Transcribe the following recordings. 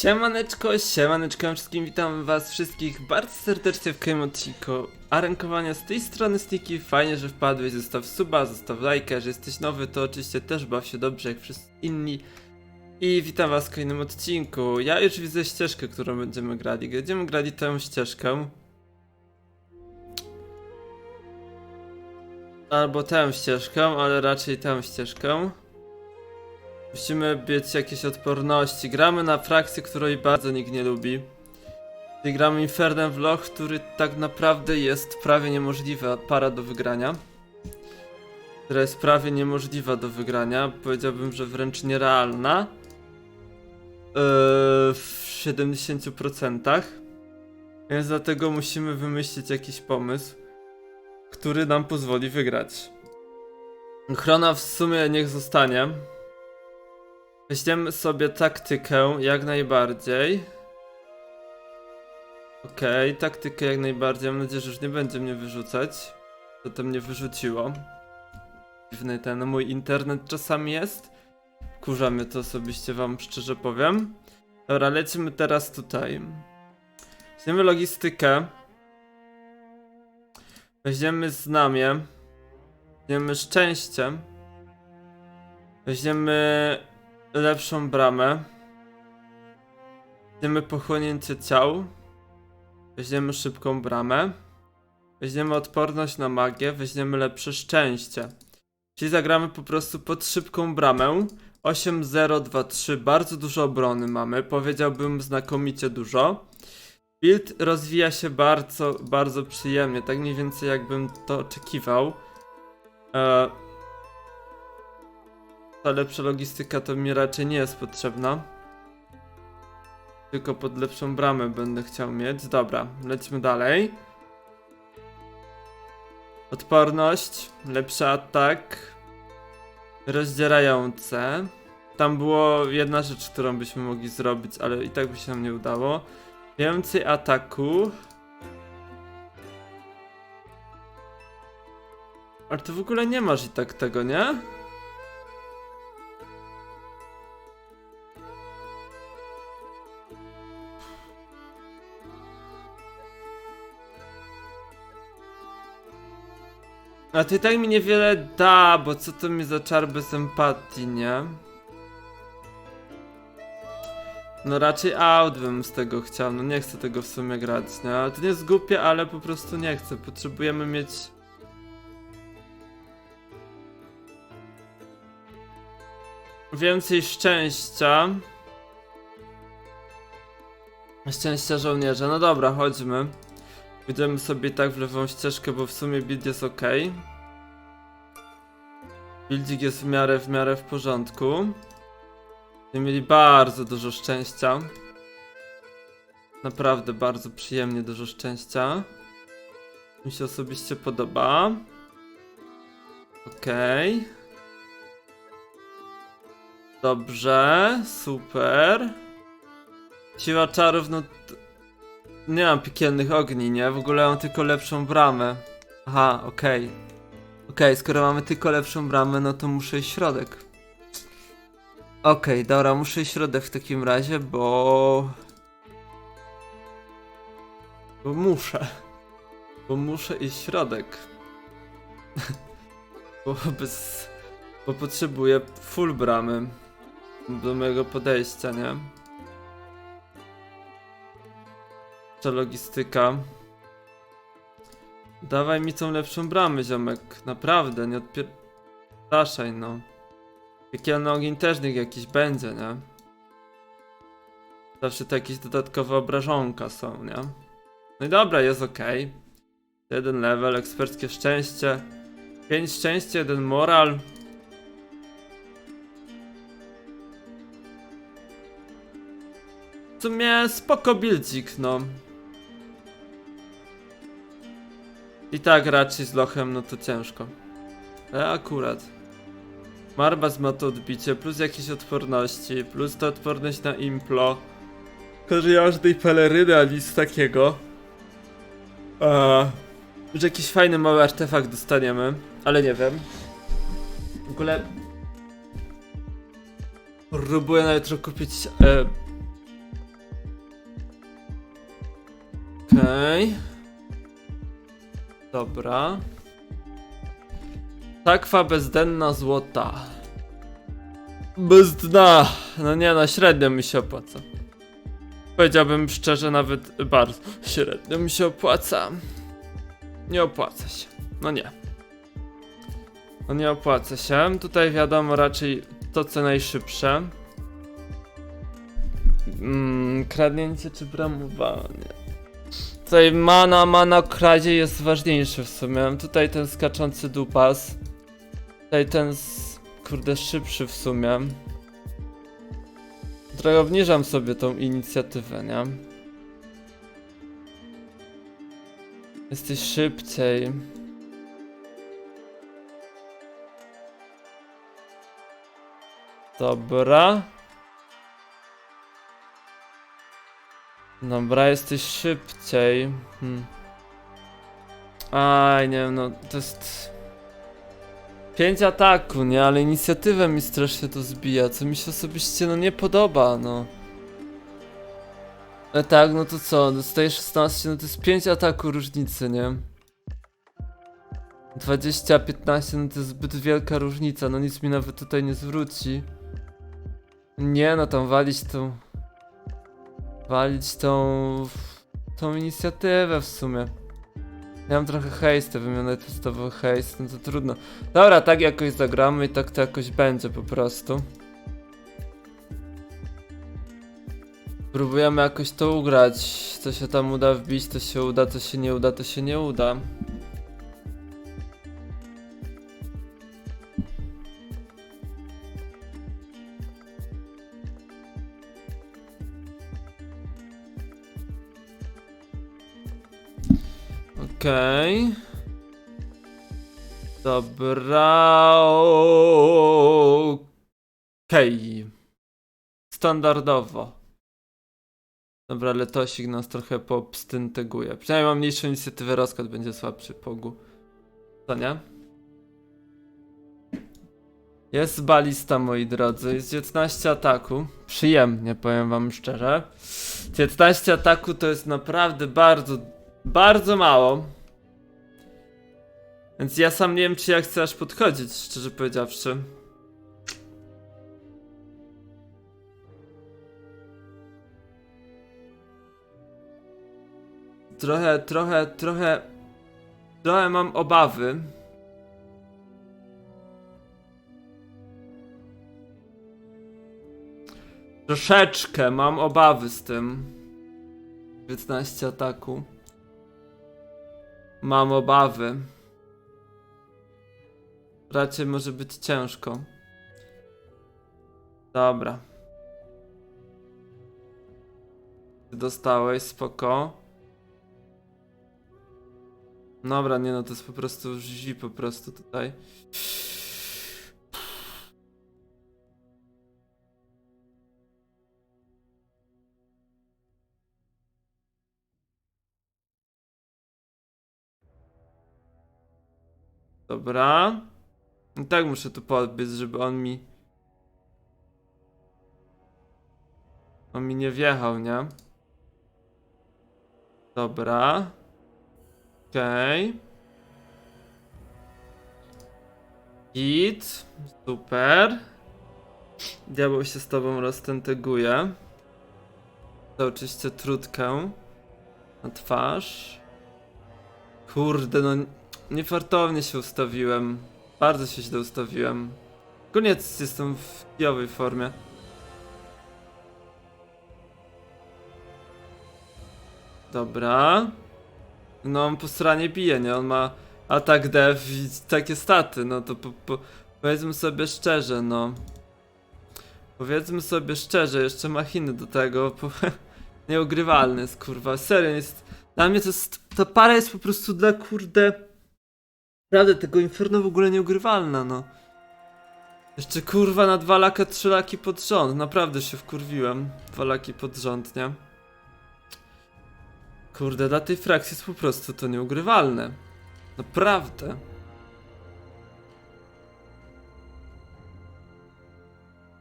Siemaneczko, siemaneczko wszystkim, witam was wszystkich bardzo serdecznie w kolejnym odcinku Arenkowania z tej strony Sniki, fajnie, że wpadłeś, zostaw suba, zostaw lajka, że jesteś nowy, to oczywiście też baw się dobrze jak wszyscy inni. I witam was w kolejnym odcinku, ja już widzę ścieżkę, którą będziemy grali, będziemy grali tę ścieżkę Albo tę ścieżkę, ale raczej tę ścieżkę Musimy mieć jakieś odporności. Gramy na frakcję, której bardzo nikt nie lubi. I gramy Infernem w Loch, który tak naprawdę jest prawie niemożliwa para do wygrania. Która jest prawie niemożliwa do wygrania. Powiedziałbym, że wręcz nierealna. Yy, w 70%. Więc dlatego musimy wymyślić jakiś pomysł, który nam pozwoli wygrać. Chrona w sumie niech zostanie. Weźmiemy sobie taktykę jak najbardziej. Okej, taktykę jak najbardziej. Mam nadzieję, że już nie będzie mnie wyrzucać. To to mnie wyrzuciło. Dziwny ten mój internet czasami jest. Kurza mnie to osobiście wam szczerze powiem. Dobra, lecimy teraz tutaj. Weźmiemy logistykę. Weźmiemy znamię. Weźmiemy szczęście. Weźmiemy lepszą bramę. Weźmiemy pochłonięcie ciał. Weźmiemy szybką bramę. Weźmiemy odporność na magię. Weźmiemy lepsze szczęście. Czyli zagramy po prostu pod szybką bramę. 8-0-2-3. Bardzo dużo obrony mamy. Powiedziałbym znakomicie dużo. Build rozwija się bardzo, bardzo przyjemnie. Tak mniej więcej jakbym to oczekiwał. Eee, ta lepsza logistyka to mi raczej nie jest potrzebna. Tylko pod lepszą bramę będę chciał mieć. Dobra, lecimy dalej. Odporność, lepszy atak, rozdzierające. Tam było jedna rzecz, którą byśmy mogli zrobić, ale i tak by się nam nie udało. Więcej ataku. Ale ty w ogóle nie masz i tak tego, nie? A to i tak mi niewiele da, bo co to mi za czar bez empatii, nie? No raczej out bym z tego chciał, no nie chcę tego w sumie grać, nie? To nie jest głupie, ale po prostu nie chcę. Potrzebujemy mieć... Więcej szczęścia. Szczęścia żołnierza. No dobra, chodźmy. Pójdziemy sobie tak w lewą ścieżkę, bo w sumie build jest ok. Buildzik jest w miarę, w miarę w porządku. Będziemy mieli bardzo dużo szczęścia. Naprawdę bardzo przyjemnie dużo szczęścia. Mi się osobiście podoba. Okej. Dobrze, super. Siła czarów, no... Nie mam piekielnych ogni, nie? W ogóle mam tylko lepszą bramę. Aha, okej. Okej, skoro mamy tylko lepszą bramę, no to muszę środek. Okej, dobra, muszę środek w takim razie, bo... Bo muszę. Bo muszę iść środek. bo bez... Bo potrzebuję full bramy. Do mojego podejścia, nie? Ta logistyka. Dawaj mi tą lepszą bramę, ziomek. Naprawdę, nie odpier... No. Piekielny ogień też niech jakiś będzie, nie? Zawsze to jakieś dodatkowe obrażonka są, nie? No i dobra, jest ok. Jeden level, eksperckie szczęście. Pięć szczęścia, jeden moral. W sumie spoko buildzik, no. I tak raczej z lochem, no to ciężko. Ale akurat. Marbas ma to odbicie, plus jakieś odporności, plus ta odporność na implo. Tylko, że ja mam żadnej peleryny, ani nic takiego. Eee, jakiś fajny mały artefakt dostaniemy, ale nie wiem. W ogóle... Próbuję na jutro kupić... E... Okej... Okay. Dobra. Takwa bezdenna złota. Bez dna. No nie, no średnio mi się opłaca. Powiedziałbym szczerze, nawet bardzo średnio mi się opłaca. Nie opłaca się. No nie. No nie opłaca się. Tutaj wiadomo raczej to co najszybsze. Mm, kradnięcie czy bramowanie? Tutaj mana, mana kradzie jest ważniejszy w sumie. Tutaj ten skaczący dupas. Tutaj ten kurde szybszy w sumie. Trochę obniżam sobie tą inicjatywę, nie? Jesteś szybciej. Dobra. Dobra, jesteś szybciej. Hmm. Aj, nie wiem, no to jest. 5 ataku, nie? Ale inicjatywę mi strasznie to zbija, co mi się osobiście no nie podoba, no. Ale tak, no to co? Dostaję 16, no to jest 5 ataku różnicy, nie? 20, 15, no to jest zbyt wielka różnica, no nic mi nawet tutaj nie zwróci. Nie, no tam walić tą... Walić tą... tą inicjatywę w sumie. Ja mam trochę haste, wymianę testowo haste, no to trudno. Dobra, tak jakoś zagramy i tak to jakoś będzie po prostu. Próbujemy jakoś to ugrać. Co się tam uda wbić, to się uda, co się nie uda, to się nie uda. Okej. Dobra. Okej. Standardowo. Dobra, ale Tosik nas trochę poobstynteguje. Przynajmniej mam mniejszą inicjatywę, rozkład będzie słabszy pogu. Co nie? Jest balista, moi drodzy. Jest 19 ataku. Przyjemnie, powiem wam szczerze. 19 ataku to jest naprawdę bardzo, bardzo mało. Więc ja sam nie wiem, czy ja chcę aż podchodzić, szczerze powiedziawszy. Trochę, trochę, trochę. Trochę mam obawy. Troszeczkę mam obawy z tym. 15 ataku. Mam obawy. Raczej może być ciężko. Dobra. Dostałeś, spoko. Dobra, nie no, to jest po prostu zi po prostu tutaj. Dobra. I tak muszę tu podbiec, żeby on mi... On mi nie wjechał, nie? Dobra. Okej. Git. Super. Diabeł się z tobą roztętyguje. To oczywiście trutkę na twarz. Kurde, no niefartownie się ustawiłem. Bardzo się źle ustawiłem. Koniec, jestem w kijowej formie. Dobra. No on po stronie bije, nie? On ma atak def i takie staty, no to po, po, powiedzmy sobie szczerze, no. Powiedzmy sobie szczerze, jeszcze machiny do tego, po, nieogrywalny jest, kurwa, serio jest, dla mnie to jest, ta para jest po prostu dla, kurde, naprawdę tego Inferno w ogóle nieogrywalna, no. Jeszcze kurwa na dwa laka, trzy laki pod rząd, naprawdę się wkurwiłem, dwa laki pod rząd, nie? Kurde, dla tej frakcji jest po prostu to nieugrywalne. Naprawdę.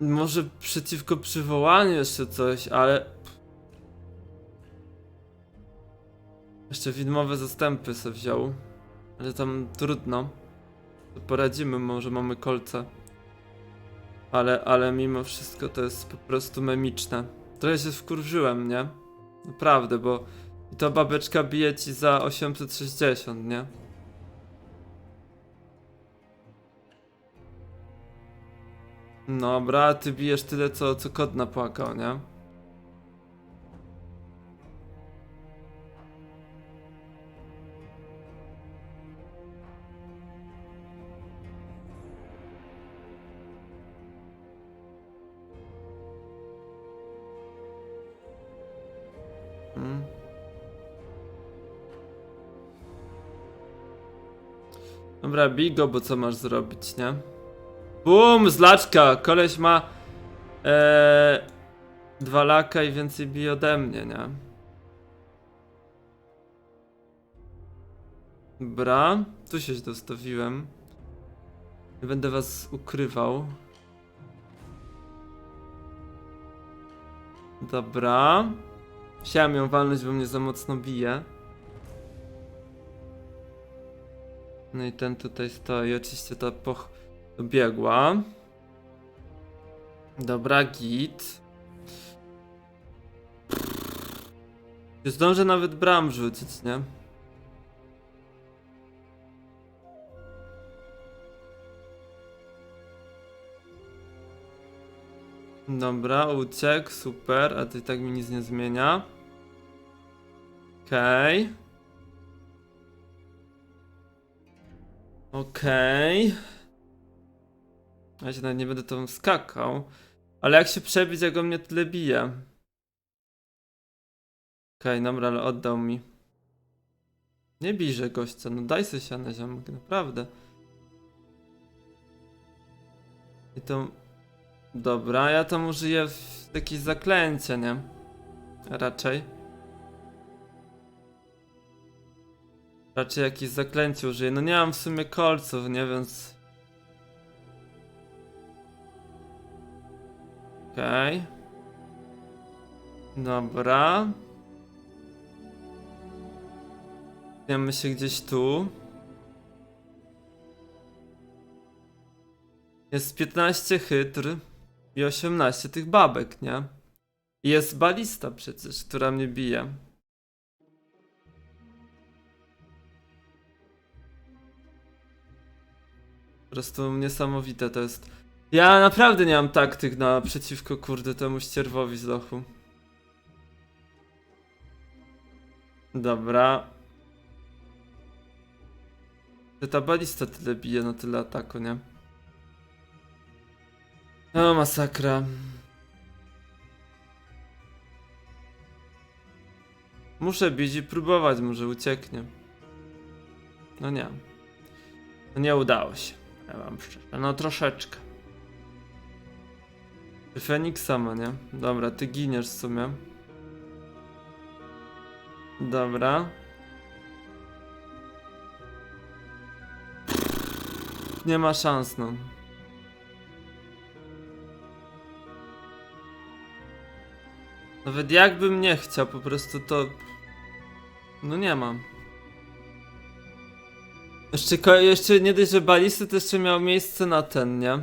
Może przeciwko przywołaniu jeszcze coś, ale... Jeszcze widmowe zastępy se wziął. Ale tam trudno. Poradzimy, może mamy kolce. Ale, ale mimo wszystko to jest po prostu memiczne. Trochę się wkurzyłem, nie? Naprawdę, bo to babeczka bije ci za 860, nie? Dobra, ty bijesz tyle, co, co kot napłakał, nie? Dobra, bij go, bo co masz zrobić, nie? Bum, zlaczka! Koleś ma e, dwa laka i więcej bije ode mnie, nie? Dobra, tu się dostawiłem. Nie będę was ukrywał. Dobra. Chciałem ją walnąć, bo mnie za mocno bije. No i ten tutaj stoi, oczywiście ta poch biegła. Dobra, git. Nie zdążę nawet bram rzucić, nie? Dobra, uciekł, super, a to i tak mi nic nie zmienia. Okej. Okej. Ja się nawet nie będę tam skakał. Ale jak się przebić, jak on mnie tyle bije? Okej, dobra, ale oddał mi. Nie bijże gościa, no daj sobie sianę ziomek, naprawdę. I to... Dobra, ja tam użyję w jakieś zaklęcie, nie? Raczej. Raczej jakieś zaklęcie użyję. No nie mam w sumie kolców, nie? Więc... Okej. Dobra. Wiemy się gdzieś tu. Jest 15 chytr i 18 tych babek, nie? Jest balista przecież, która mnie bije. Po prostu niesamowite to jest. Ja naprawdę nie mam taktyk na przeciwko kurde temu ścierwowi z lochu. Dobra. Że ta balista tyle bije na tyle ataku, nie? No masakra. Muszę bić i próbować, może ucieknie. No nie. No nie udało się. Ja wam szczerze. No troszeczkę. Feniksa ma, nie? Dobra, ty giniesz w sumie. Dobra. Nie ma szans, no. Nawet jakbym nie chciał, po prostu to... No nie mam. Jeszcze, jeszcze nie dość, że balisty, to jeszcze miał miejsce na ten, nie?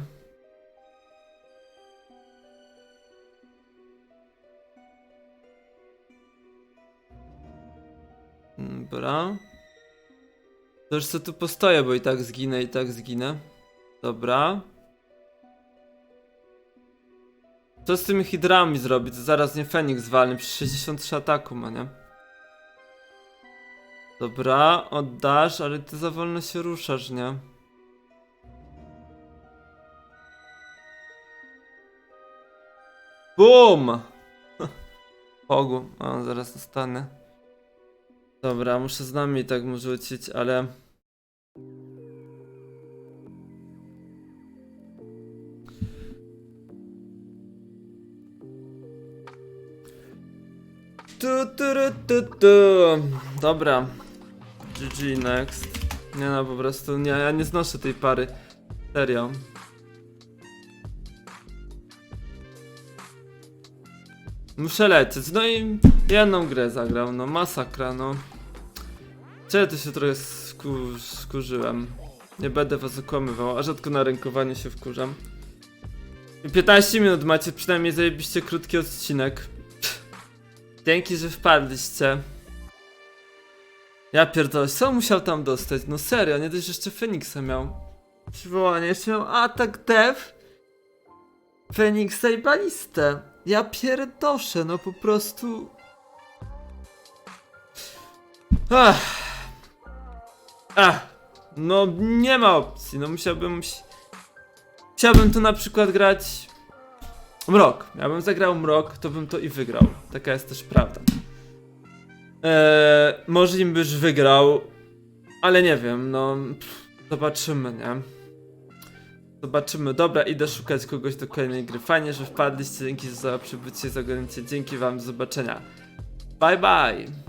Dobra. To już sobie tu postoję, bo i tak zginę, i tak zginę. Dobra. Co z tymi hidrami zrobić? Zaraz nie Feniks walnie, przy 63 ataku ma, nie? Dobra, oddasz, ale ty za wolno się ruszasz, nie? BUM! Pogu, o, zaraz dostanę. Dobra, muszę z nami tak mu rzucić, ale... Tu, tu, ru, tu, tu. Dobra. GG next. Nie no, po prostu nie, ja nie znoszę tej pary. Serio. Muszę lecieć. No i jedną grę zagrał, no masakra, no. Czemu to się trochę sku skurzyłem? Nie będę was okłamywał, a rzadko na rękowaniu się wkurzam. I 15 minut macie, przynajmniej zajebiście krótki odcinek. Dzięki, że wpadliście. Ja pierdolę, co musiał tam dostać? No serio, nie dość, że jeszcze Feniksa miał. Przywołanie, jeszcze miał atak dev. Feniksa i balistę. Ja pierdoszę, no po prostu... Ach. Ach. No nie ma opcji, no musiałbym... Chciałbym tu na przykład grać... Mrok. Jakbym zagrał Mrok, to bym to i wygrał. Taka jest też prawda. Eee, może im byś wygrał, ale nie wiem, no... Pff, zobaczymy, nie? Zobaczymy. Dobra, idę szukać kogoś do kolejnej gry. Fajnie, że wpadliście. Dzięki za przybycie, za oglądanie. Dzięki wam, do zobaczenia. Bye bye!